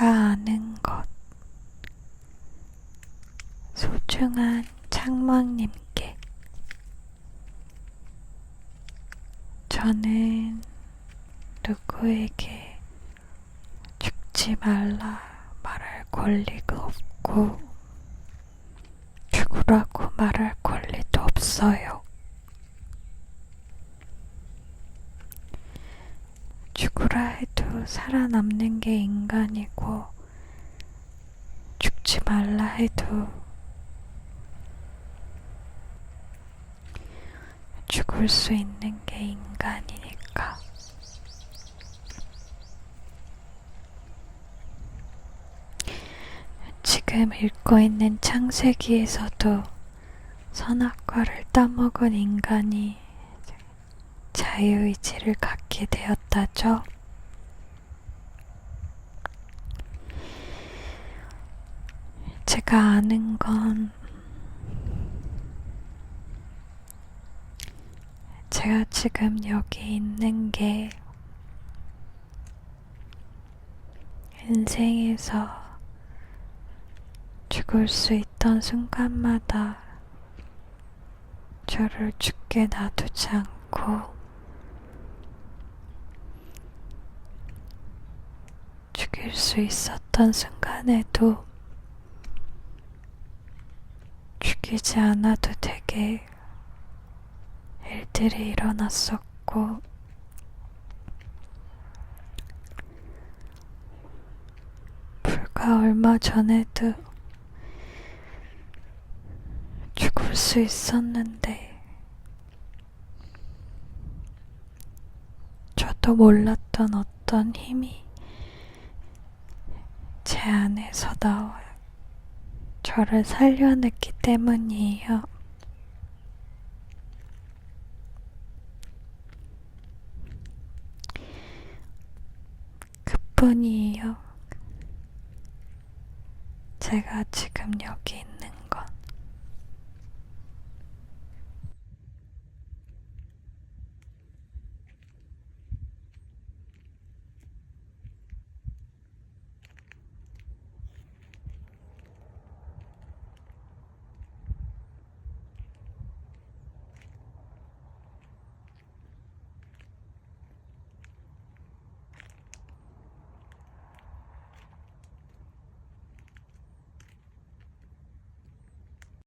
제가 아는 것. 소중한 창망님께 저는 누구에게 죽지 말라 말할 권리가 없고 죽으라고 말할 권리도 없어요. 죽으라 살아남는 게 인간이고 죽지 말라 해도 죽을 수 있는 게 인간이니까. 지금 읽고 있는 창세기에서도 선악과를 따먹은 인간이 자유의지를 갖게 되었다죠. 제가 아는 건 제가 지금 여기 있는 게 인생에서 죽을 수 있던 순간마다 저를 죽게 놔두지 않고 죽일 수 있었던 순간에도 죽이지 않아도 되게 일들이 일어났었고 불과 얼마 전에도 죽을 수 있었는데 저도 몰랐던 어떤 힘이 제 안에서 나와 저를 살려냈기 때문이에요. 그뿐이에요. 제가 지금 여기 있는